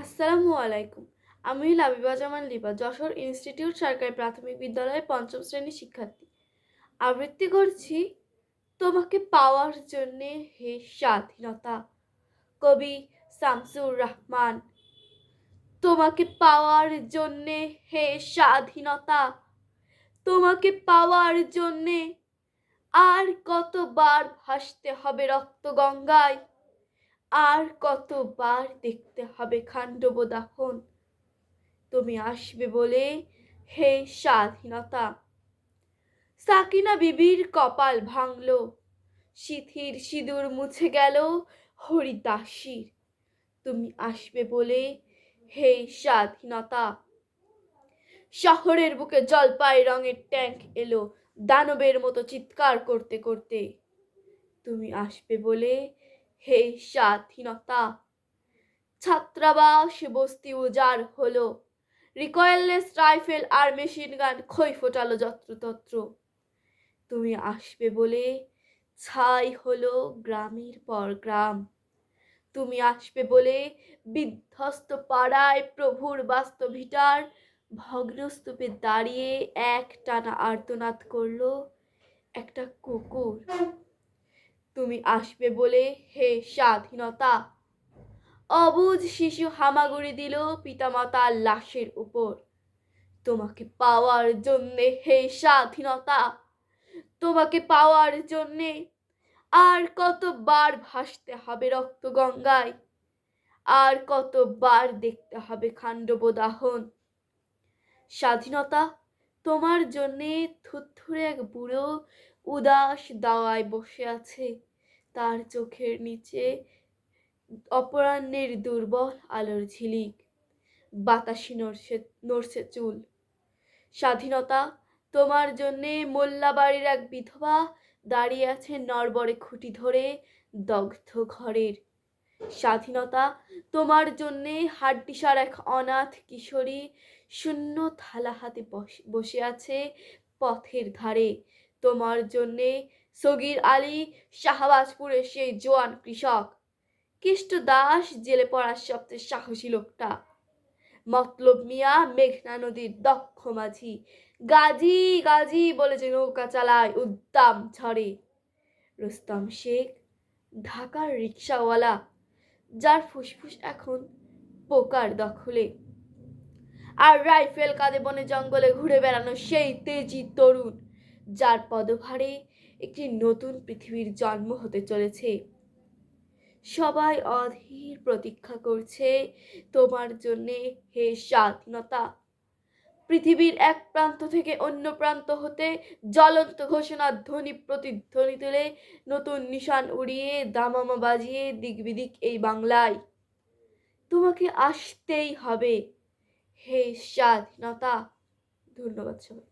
আসসালামু আলাইকুম। আমি লাবিবা জামান লিবা, যশোর ইনস্টিটিউট সরকারি প্রাথমিক বিদ্যালয়ের পঞ্চম শ্রেণির শিক্ষার্থী। আবৃত্তি করছি তোমাকে পাওয়ার জন্যে হে স্বাধীনতা। কবি শামসুর রহমান, তোমাকে পাওয়ার জন্যে হে স্বাধীনতা। তোমাকে পাওয়ার জন্যে আর কতবার ভাসতে হবে রক্ত গঙ্গায়। আর কতবার দেখতে হবে খাণ্ডব দাফন তুমি আসবে বলে হে স্বাধীনতা। সাকিনা বিবির কপাল ভাঙল। সিথির সিঁদুর মুছে গেল হরিদাসীর। তুমি আসবে বলে হে স্বাধীনতা। শহরের বুকে জলপাই রঙের ট্যাঙ্ক এলো দানবের মতো চিৎকার করতে করতে। তুমি আসবে বলে হে স্বাধীনতা। ছাত্রাবাস বস্তি উজাড় হলো। রিকয়েললেস রাইফেল আর মেশিন গান খই ফোটালো যত্রতত্র। তুমি আসবে বলে ছাই হলো গ্রামের পর গ্রাম। তুমি আসবে বলে বিধ্বস্ত পাড়ায় প্রভুর বাস্তবিটার ভগ্নস্তূপে দাঁড়িয়ে এক টানা আর্তনাদ করল একটা কুকুর। তুমি আসবে বলে হে স্বাধীনতা। অবুজ শিশু হামাগুড়ি দিল পিতামাতার লাশের উপর। তোমাকে পাওয়ার জন্যে হে স্বাধীনতা। তোমাকে পাওয়ার জন্যে আর কতবার ভাসতে হবে রক্ত গঙ্গায়। আর কতবার দেখতে হবে খাণ্ডব দাহন। স্বাধীনতা তোমার জন্যে থুরথুরে এক বুড়ো উদাস দাওয়ায় বসে আছে। তার চোখের নিচে অপরাহ্নের দুর্বল আলোর ঝিলিক। বাতাসি নড়ছে নড়ছে চুল। স্বাধীনতা, তোমার জন্যে মোল্লাবাড়ির এক বিধবা দাঁড়িয়ে আছে নরবরে খুঁটি ধরে দগ্ধ ঘরের। স্বাধীনতা, তোমার জন্যে হাড্ডিসার এক অনাথ কিশোরী শূন্য থালা হাতে বসে আছে পথের ধারে। তোমার জন্যে সগির আলী শাহবাজপুরের সেই জোয়ান কৃষক। কৃষ্ট দাস জেলে পড়ার সবচেয়ে সাহসী লোকটা। মতলব মিয়া মেঘনা নদীর দক্ষ মাঝি। গাজী গাজী বলে যে নৌকা চালায় উদ্দাম ঝড়ে। রুস্তম শেখ, ঢাকার রিক্সাওয়ালা, যার ফুসফুস এখন পোকার দখলে। আর রাইফেল কাঁধে বনে জঙ্গলে ঘুরে বেড়ানো সেই তেজি তরুণ। যার পদভারে একটি নতুন পৃথিবীর জন্ম হতে চলেছে। সবাই অধীর প্রতীক্ষা করছে, তোমার জন্যে হে স্বাধীনতা, পৃথিবীর এক প্রান্ত থেকে অন্য প্রান্ত হতে জ্বলন্ত ঘোষণার ধ্বনি প্রতিধ্বনি তুলে নতুন নিশান উড়িয়ে দামামা বাজিয়ে দিক বিদিক এই বাংলায়। তোমাকে আসতেই হবে, হে স্বাধীনতা। ধন্যবাদ সবাই